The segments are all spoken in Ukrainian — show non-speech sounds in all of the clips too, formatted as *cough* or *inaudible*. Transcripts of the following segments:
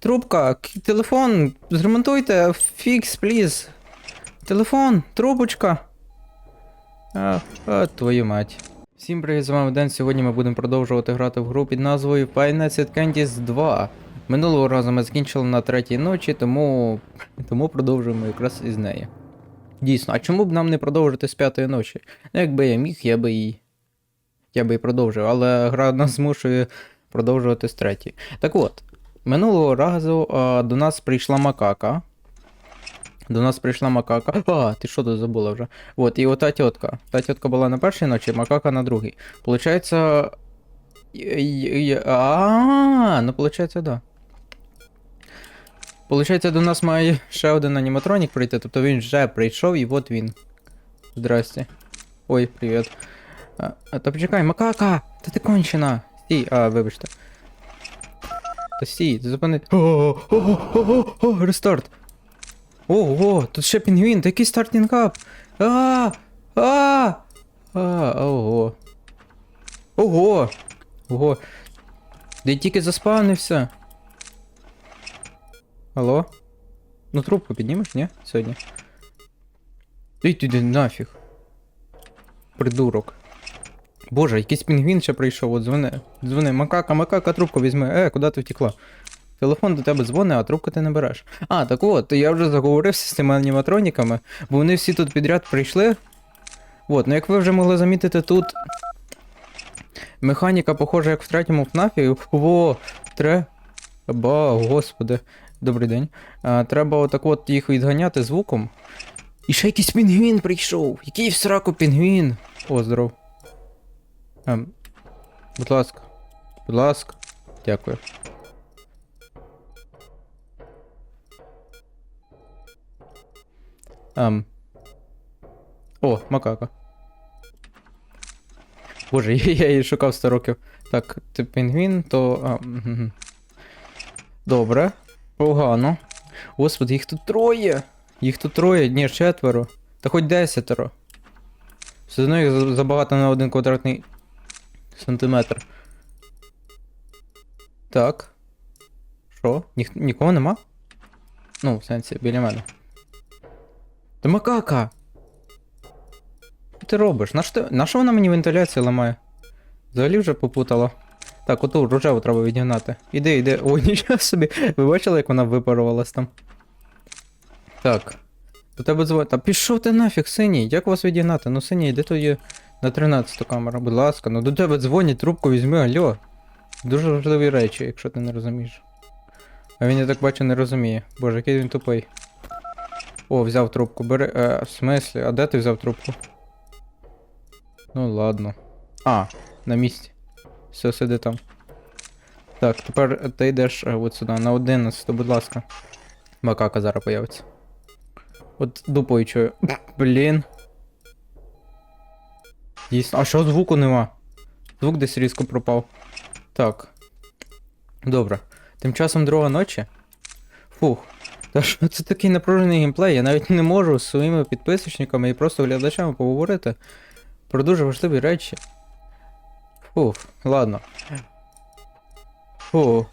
Трубка, телефон, зремонтуйте, фікс, пліз. Телефон, трубочка. А, а, твою мать. Всім привіт, з вами Ден. Сьогодні ми будемо продовжувати грати в гру під назвою at Candy's 2. Минулого разу ми закінчили на третій ночі, тому, тому продовжуємо якраз із неї. Дійсно, а чому б нам не продовжити з п'ятої ночі? Ну, якби я міг, я би і. Я би і продовжив, але гра нас змушує продовжувати з третьої. Так от, минулого разу а, до нас прийшла макака. До нас прийшла макака. А, ти що тут забула вже? От, і ота тітка. Та тітка була на першій ночі, макака на другій. Получається. А, ну получається, да. Получається, до нас має ще один аніматронік прийти, тобто він вже прийшов і от він. Здрасте. Ой, привіт. А, а, та почекай, макака! Та ти кончена! Стій, а, вибачте. Та стій, зупини. О, о, о, о, о, о, рестарт. Ого, тут ще пінгвін, такий стартінг ап. А, а, а, ого. Ого. Ого. Де тільки заспавнився. Алло? Ну трубку піднімеш, ні? Сьогодні. Ей, ти нафіг. Придурок. Боже, якийсь пінгвін ще прийшов, от дзвони. Дзвони, макака, макака, трубку візьми. Е, куди ти втекла? Телефон до тебе дзвонить, а трубку ти не береш. А, так от, я вже заговорився з цими аніматроніками, бо вони всі тут підряд прийшли. От, ну як ви вже могли замітити, тут. Механіка, похожа, як в третьому ФНАФі. Во, треба. Господи, добрий день. А, треба отак от їх відганяти звуком. І ще якийсь пінгвін прийшов. Який в сраку пінгвін. О, здоров. Ем, будь ласка. Будь ласка. Дякую. Ем. О, макака. Боже, *laughs* я, її шукав 100 років. Так, ти пінгвін, то. А, мгм. Добре. Погано. Господи, їх тут троє. Їх тут троє, ні, четверо. Та хоч десятеро. Все одно їх забагато на один квадратний сантиметр. Так. Що? Ніх... Нікого нема? Ну, в сенсі, біля мене. Та макака! Що ти робиш? На що, на що вона мені вентиляцію ламає? Взагалі вже попутала. Так, оту рожеву треба відігнати. Іди, іди. Ой, *laughs* нічого собі. Ви бачили, як вона випарувалась там? Так. До тебе дзвонить. Та пішов ти нафіг, синій. Як вас відігнати? Ну синій, де то є на 13 камера, будь ласка. Ну до тебе дзвонять, трубку візьми, альо. Дуже важливі речі, якщо ти не розумієш. А він, я так бачу, не розуміє. Боже, який він тупий. О, взяв трубку. Бери. Е, в смислі, а де ти взяв трубку? Ну ладно. А, на місці. Все, сиди там. Так, тепер ти йдеш е, от сюди, на 11, будь ласка. Макака зараз появиться. От дупою чую. Блін. Дійсно. А що звуку нема? Звук десь різко пропав. Так. Добре. Тим часом друга ночі. Фух. Та що це такий напружений геймплей? Я навіть не можу з своїми підписочниками і просто глядачами поговорити про дуже важливі речі. Фух, ладно. Фу.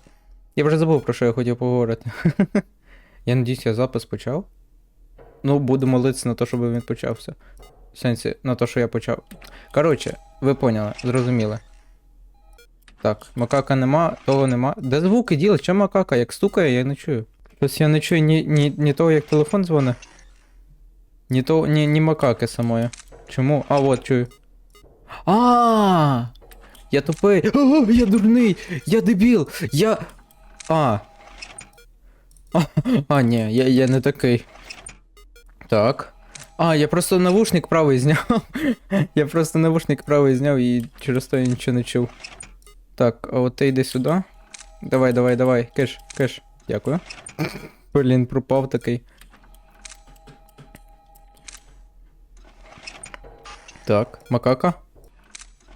Я вже забув, про що я хотів поговорити. *laughs* я надіюсь, я запис почав. Ну, буду молитися на те, щоб він почався. В сенсі, на те, що я почав. Коротше, ви поняли, зрозуміли. Так, макака нема, того нема. Де звуки діли? Що макака? Як стукає, я не чую. Щось я не чую ні, ні, ні того, як телефон дзвонить. Ні того, ні, ні макаки самої. Чому? А, от чую. А! Я тупий. О, я дурний! Я дебіл! Я. А. А, *laughs* а ні, я, я не такий. Так. А, я просто навушник правий зняв. *laughs* я просто навушник правий зняв і через то я нічого не чув. Так, а от ти йди сюди. Давай, давай, давай. Кеш, кеш. Дякую. Блін, пропав такий. Так, макака.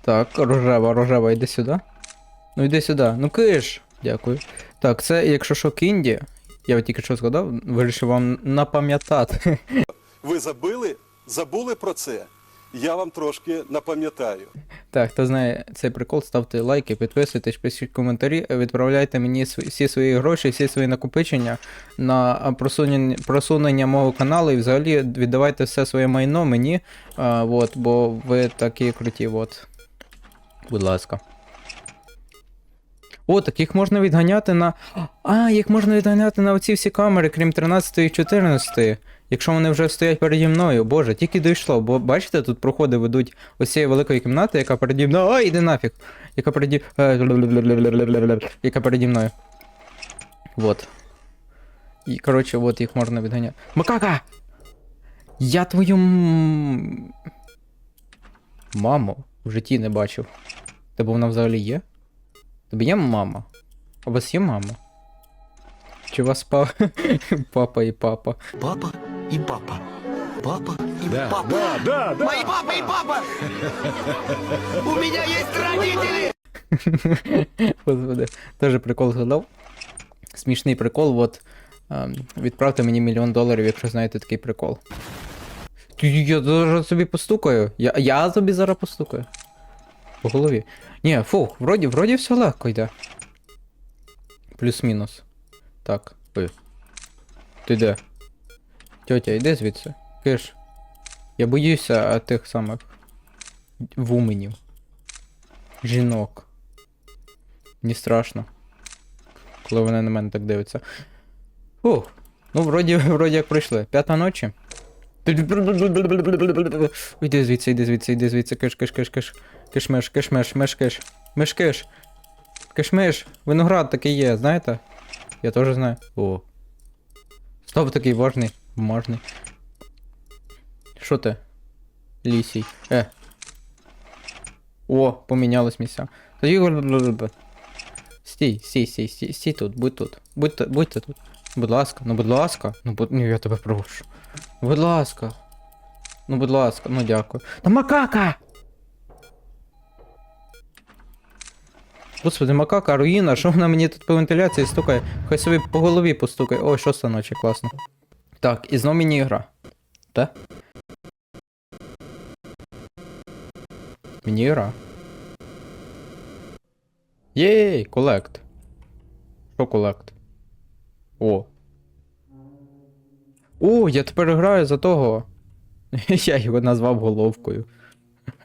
Так, рожева, рожева, йди сюди. Ну йди сюди. Ну киш. Дякую. Так, це, якщо що, Кінді. Я тільки що згадав, вирішив вам напам'ятати. *laughs* Ви забили, забули про це. я вам трошки напам'ятаю. Так, хто знає цей прикол, ставте лайки, підписуйтесь, пишіть коментарі, відправляйте мені всі свої гроші, всі свої накопичення на просунення, просунення мого каналу і взагалі віддавайте все своє майно мені, а, от, бо ви такі круті, от. Будь ласка. О, так їх можна відганяти на. А, їх можна відганяти на оці всі камери, крім 13 і 14. Якщо вони вже стоять переді мною, боже, тільки дійшло, бо бачите, тут проходи ведуть ось цієї великої кімнати, яка переді мною. Ой, іди нафіг! Яка переді. е, Яка переді мною. Вот. І, коротше, от їх можна відганяти. Макака! Я твою. Маму в житті не бачив. Тебе вона взагалі є? Тобі є мама? У вас є мама? Чи у вас па... *laughs* папа і папа? Папа и папа. Папа и Да, папа. да, да, да. Мои папа и папа! У меня есть родители! Господи, теж прикол згадав. Смішний прикол, от. ем, відправте мені мільйон доларів, якщо знаєте такий прикол. Я зараз собі постукаю. Я, я тобі зараз постукаю. По голові. Ні, фух, вроді, вроді все легко йде. Плюс-мінус. Так, ой. Ти де? Тьотя, йди звідси. Киш. Я боюся тих самих вуменів. Жінок. Мені страшно. Коли вони на мене так дивляться. Фух. Ну, вроді, *laughs* вроді як пройшли. П'ята ночі. Іди звідси, іди звідси, іди звідси, киш, киш, киш, киш. Кишмеш, кишмеш, меш, киш. Меш, киш. Кишмиш. Виноград такий є, знаєте? Я теж знаю. О. Стоп такий важний, бумажний. Що ти? Лісій. Е. О, помінялись місця. Стій, стій, стій, стій, стій тут, будь тут. Будьте, будьте тут. Будь ласка, ну будь ласка. Ну будь. Ну я тебе прошу. Будь ласка. Ну будь ласка, ну дякую. Та макака! Господи, макака, руїна, що вона мені тут по вентиляції стукає? Хай собі по голові постукає. О, шоста ночі, класно. Так, і знов міні-ігра. Та? Міні-ігра. Єй, колект. Що колект? О. О, я тепер граю за того. *laughs* Я його назвав головкою.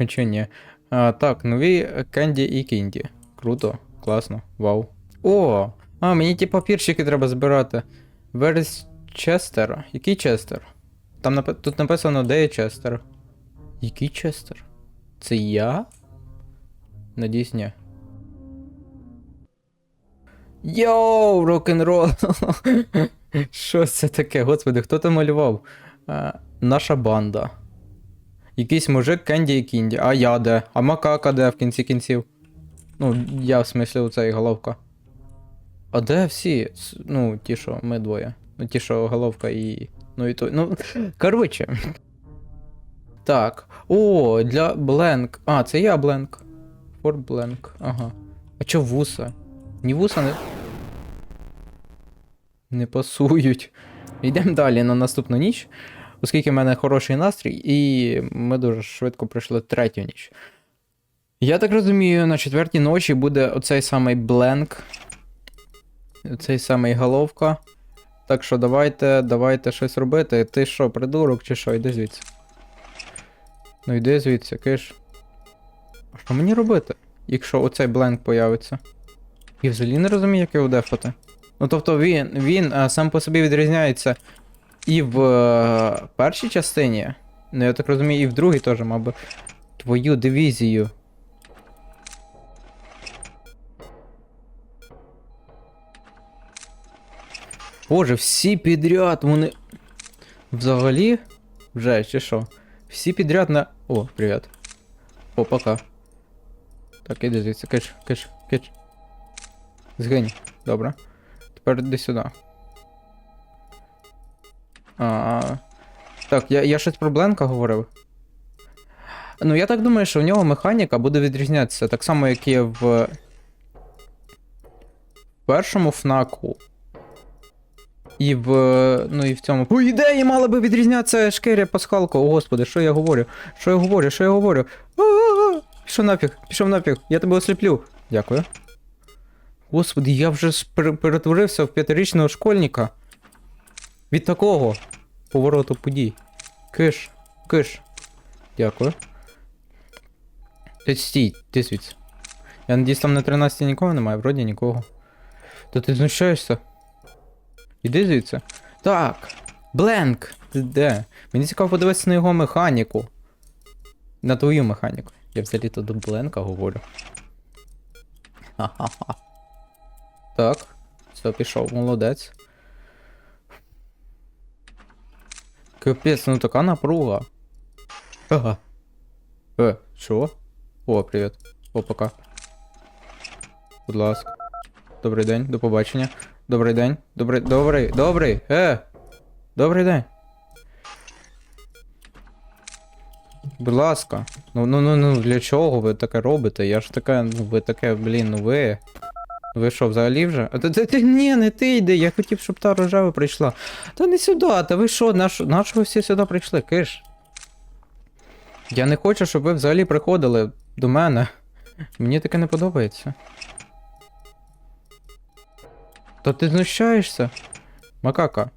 Чи ні? А, так, нові Кенді і Кінді. Круто, класно, вау. О! А, мені ті папірчики треба збирати. Верс Честер. Який Честер? Там напи... тут написано, де є Честер. Який Честер? Це я? Надіюсь, ні. Йоу, рок-н-рол! *laughs* Що це таке? Господи, хто там малював? А, наша банда. Якийсь мужик Кенді і Кінді. А я де? А макака де в кінці кінців? Ну, я в смислі оцей головка. А де всі? Ну, ті, що ми двоє. Ну, ті, що головка і. Ну і той. Ну, коротше. Так. О, для Бленк. А, це я Бленк. For Blank. Ага. А чо вуса? Ні вуса не. Не пасують. Йдемо далі на наступну ніч, оскільки в мене хороший настрій, і ми дуже швидко пройшли третю ніч. Я так розумію, на четвертій ночі буде оцей самий Бленк. Оцей самий головка. Так що давайте, давайте щось робити. Ти що, придурок чи що? Йди звідси. Ну йди звідси, киш. А що мені робити, якщо оцей Бленк появиться? Я взагалі не розумію, як його дефати. Ну тобто він, він а, сам по собі відрізняється і в е, першій частині. Ну я так розумію, і в другій теж, мабуть. Твою дивізію. Боже, всі підряд, вони. Взагалі. Вже, чи що? Всі підряд на. О, привіт. О, пока. Так, іди звідси, киш, киш, киш. Згинь. Добре. Тепер іди сюди. А, так, я, я щось про Бленка говорив. Ну, я так думаю, що в нього механіка буде відрізнятися так само, як і в першому фнаку. І в. Ну і в цьому. По ідеї мала би відрізнятися шкеря пасхалка. О господи, що я говорю? Що я говорю? Що я говорю? Пішов нафіг, пішов нафіг, я тебе осліплю. Дякую. Господи, я вже перетворився в п'ятирічного школьника. Від такого повороту подій. Киш, киш. Дякую. Стій, ти звідси. Я надіюсь, там на 13 нікого немає, вроді нікого. То ти знущаєшся? Іди звідси. Так. Бленк. Ти де? Мені цікаво подивитися на його механіку. На твою механіку. Я взагалі то до Бленка говорю. Ха-ха-ха. Так. Все, пішов, молодець. Капець, ну така напруга. Ага. Е, що? О, привіт. О, пока. Будь ласка. Добрий день, до побачення. Добрий день. Добрий. Добрий. Добрий. Е! Добрий день. Будь ласка. Ну ну ну ну для чого ви таке робите? Я ж таке, ну ви таке, блін, ну ви. Ви що, взагалі вже? А ти, ти, ні, не ти йди, я хотів, щоб та рожева прийшла. Та не сюди, та ви що, наш, на що ви всі сюди прийшли, киш? Я не хочу, щоб ви взагалі приходили до мене. Мені таке не подобається. Та ти знущаєшся? Макака.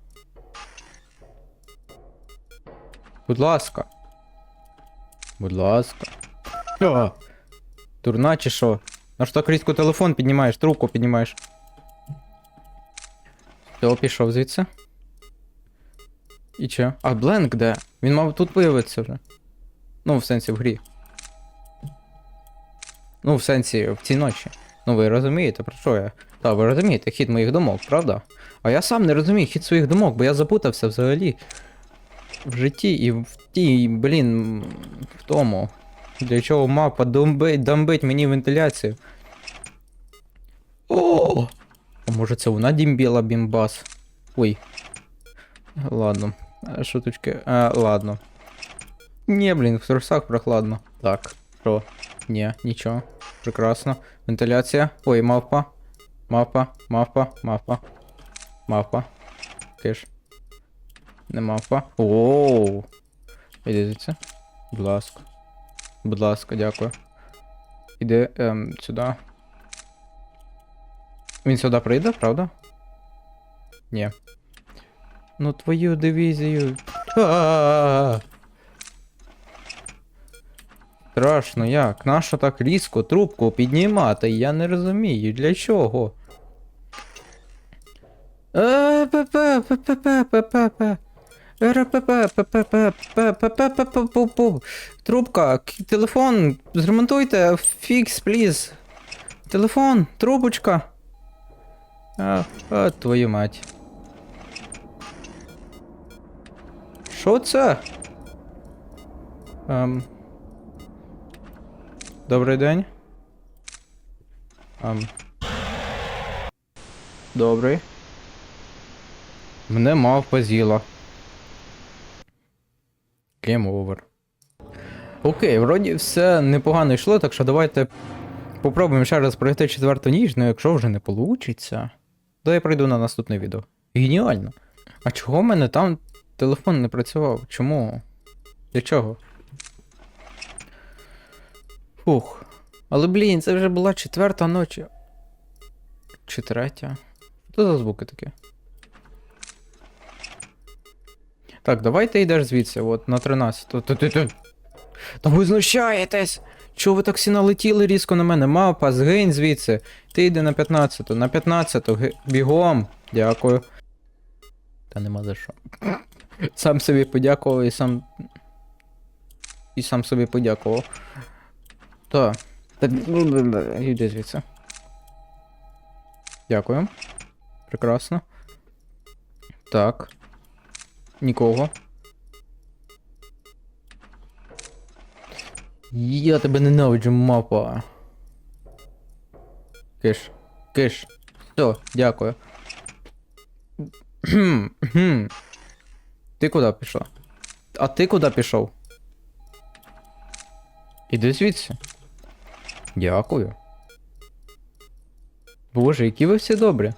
Будь ласка. Будь ласка. А! Дурна чи що? На що так різко телефон піднімаєш, трубку піднімаєш. Все, пішов звідси. І че? А Бленк де? Він мав тут появитися вже. Ну, в сенсі в грі. Ну, в сенсі, в цій ночі. Ну, ви розумієте, про що я? Та, ви розумієте хід моїх думок, правда? А я сам не розумію хід своїх думок, бо я запутався взагалі. В житті і в тій, блін, в тому. Для чого мапа домбить, домбить мені вентиляцію. О! А може це вона дімбіла бімбас? Ой. Ладно. Шуточки. А, ладно. Ні, блін, в трусах прохладно. Так, що? Ні, нічого. Прекрасно. Вентиляція. Ой, мавпа. Мавпа, мавпа, мавпа. Мавпа. Киш. Не мавпа. Оу. Іди звідси. Будь ласка. Будь ласка, дякую. Іди ем, сюди. Він сюди прийде, правда? Ні. Ну твою дивізію. Страшно як? Нащо так різко трубку піднімати? Я не розумію, для чого? Трубка, телефон, зремонтуйте, фікс, пліз. Телефон, трубочка. А, твою мать. Що це? Ем. Добрий день. Ем. Добрий. Мене мавпа з'їла. Game over. Окей, вроді все непогано йшло, так що давайте попробуємо ще раз пройти четверту ніч, ну якщо вже не вийде, то я пройду на наступне відео. Геніально. А чого в мене там телефон не працював? Чому? Для чого? Фух. Але блін, це вже була четверта ночі. Чи третя? Що за звуки такі? Так, давай ти йдеш звідси, от на 13. Та, ви знущаєтесь! Чого ви так всі налетіли різко на мене? Мапа, згинь звідси. Ти йди на 15-ту, на 15, ги- бігом. Дякую. Та нема за що. Сам собі подякував і сам. І сам собі подякував. Та- Йди звідси. Дякую. Прекрасно. Так. Нікого. Я тебе ненавиджу, мапа. Киш. Киш. Все, дякую. Ти куди пішла? А ти куди пішов? Іди звідси. Дякую. Боже, які ви всі добрі.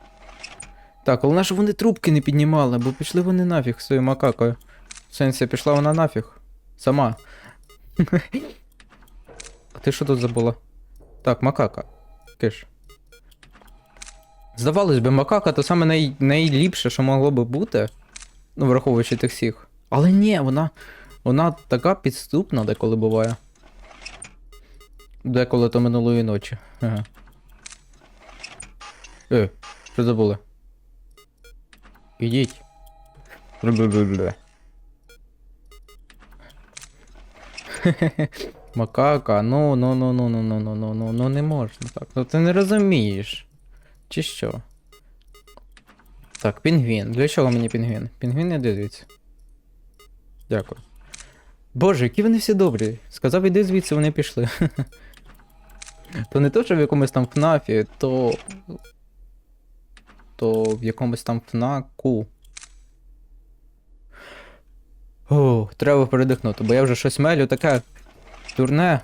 Так, головне, щоб вони трубки не піднімали, бо пішли вони нафіг своєю макакою. Сенсі, пішла вона нафіг. Сама. А ти що тут забула? Так, макака. Киш. Здавалось би, макака то саме най... найліпше, що могло би бути. Ну, враховуючи тих всіх. Але ні, вона. Вона така підступна деколи буває. Деколи то минулої ночі. Ага. Е, що забули? Ідіть. Макака, ну, ну, ну, ну, ну, ну, ну, ну, ну, ну, не можна так. Ну ти не розумієш. Чи що? Так, пінгвін. Для чого мені пінгвін? Пінгвін іди звідси. Дякую. Боже, які вони всі добрі. Сказав, іди звідси, вони пішли. То не то, що в якомусь там ФНАФі, то. То в якомусь там ФНАКу. О, треба передихнути, бо я вже щось мелю таке дурне.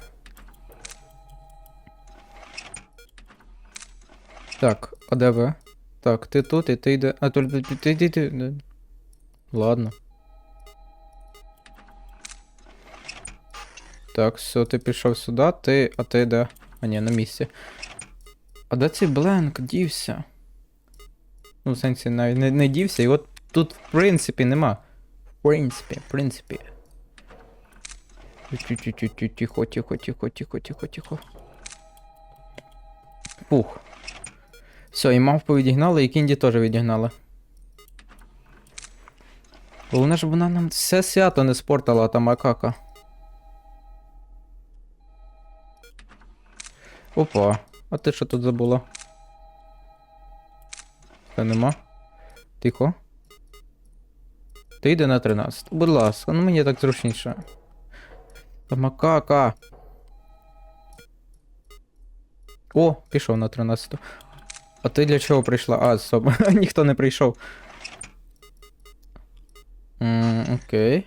Так, а де ви? Так, ти тут і ти йде. А то ти ти ти. ти. Ладно. Так, все, ти пішов сюди, ти. А ти де? А ні, на місці. А де цей бленк дівся? Ну, в сенсі, навіть не, не дівся, і от тут, в принципі, нема. В принципі, в принципі. Тихо, тихо, тихо, тихо, тихо, тихо. Пух. Все, і мавпу відігнали, і кінді теж відігнали. Головне, щоб вона нам все свято не спортила, та макака. Опа, а ти що тут забула? Та нема. Тихо. Ти йди на 13. Будь ласка, ну мені так зручніше. Та макака. О, пішов на 13. А ти для чого прийшла? А, стоп. *laughs* Ніхто не прийшов. М, окей.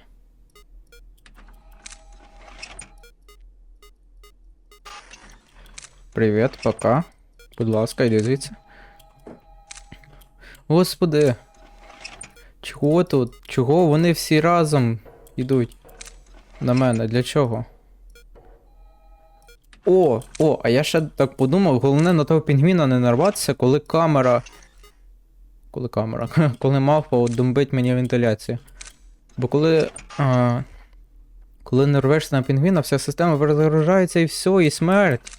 Привіт, пока. Будь ласка, йди звідси. Господи. Чого тут? Чого вони всі разом йдуть? На мене, для чого? О, о, а я ще так подумав, головне на того пінгвіна не нарватися, коли камера. Коли камера. *laughs* Коли мавпа от мені вентиляцію. Бо коли. А, коли не рвешся на пінгвіна, вся система перезагружається і все, і смерть.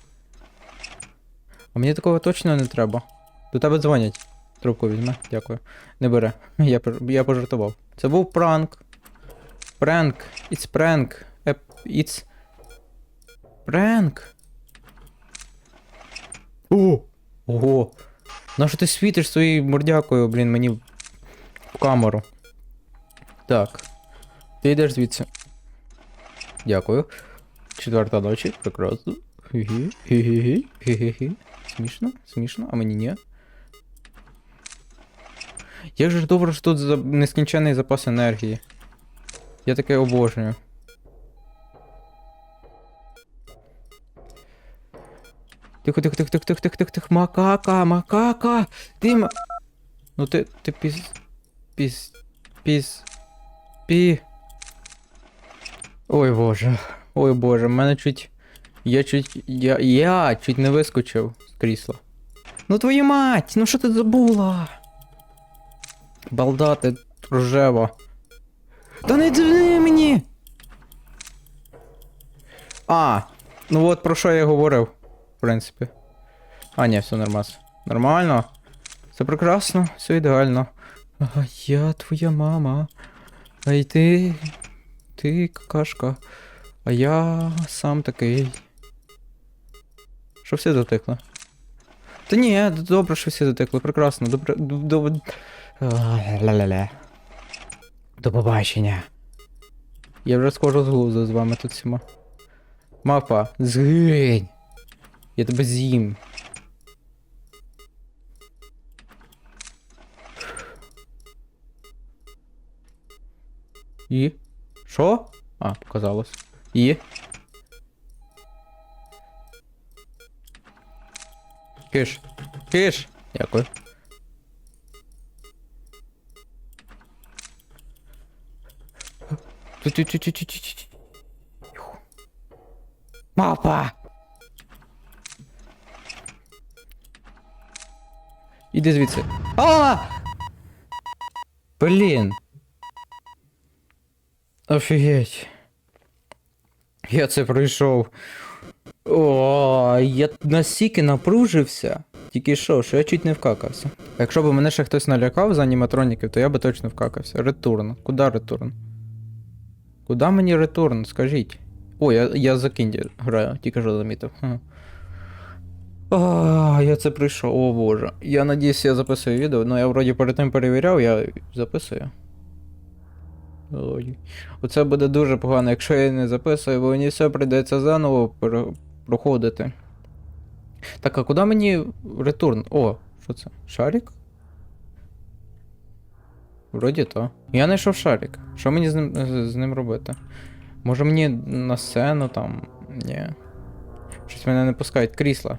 А мені такого точно не треба. До тебе дзвонять. Трубку візьме, дякую. Не бере. Я, я пожартував. Це був пранк. Пранк. It's prank. It's. Пранк. О! Ого! Нащо ти світиш своєю мордякою, блін, мені в камеру. Так. Ти йдеш звідси. Дякую. Четверта ночі, прекрасно. Хі-хі, хі-хі-хі, хі-хі-хі. Смішно, смішно, а мені ні. Як же ж добре, що тут нескінченний запас енергії. Я таке обожнюю. Тихо, тихо, тихо, тихо, тихо, тихо, тихо, тихо, макака, макака! Ти ма... Ну ти, ти піс... Піс... Піс... Пі... Ой боже, ой боже, мене чуть... Я чуть... Я, я чуть не вискочив з крісла. Ну твою мать, ну що ти забула? Балда ти рожева. Та не дзвони мені! А, ну от про що я говорив, в принципі. А, ні, все нормально. Нормально. Все прекрасно, все ідеально. А я твоя мама. А й ти. Ти какашка. А я сам такий. Що всі затихли? Та ні, добре, що всі затихли, прекрасно, добре. До... Ля-ля-ля. До побачення. Я вже схожу з глузду з вами тут всіма. Мапа, згинь! Я тебе з'їм. І? Що? А, показалось. І? Киш. Киш. Дякую. Тю-тю-тю-тю-тю-тю-тю. Тихо. Мапа! Іди звідси. А! Блін. Офігеть. Я це пройшов. О, я настільки напружився. Тільки що, що я чуть не вкакався. Якщо б мене ще хтось налякав з аніматроніків, то я би точно вкакався. Ретурн. Куда ретурн? Куда мені ретурн? Скажіть. О, я, я за Кінді граю, тільки що замітив. Ха. А, я це пройшов, о боже. Я надіюсь, я записую відео. Ну я вроді перед тим перевіряв, я записую. Ой. Оце буде дуже погано, якщо я не записую, бо мені все прийдеться заново проходити. Так, а куди мені ретурн? О, що це? Шарик? Вроді то. Я знайшов шарик. Що мені з ним, з, ним робити? Може мені на сцену там. Ні. Щось мене не пускають. Крісла.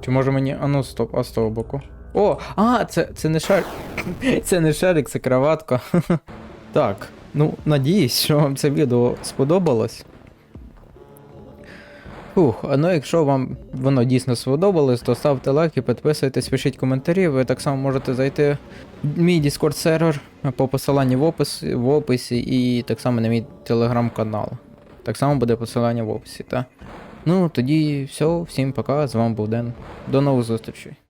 Чи може мені. А ну стоп, а з того боку. О! А, це, це не шарик. *laughs* Це не шарик, це краватка. *laughs* Так, ну, надіюсь, що вам це відео сподобалось. Фух, ну якщо вам воно дійсно сподобалось, то ставте лайк і підписуйтесь, пишіть коментарі. Ви так само можете зайти в мій Discord сервер по посиланню в описі, в описі і так само на мій телеграм-канал. Так само буде посилання в описі, та? Ну, тоді все, всім пока, з вами був Ден. До нових зустрічей.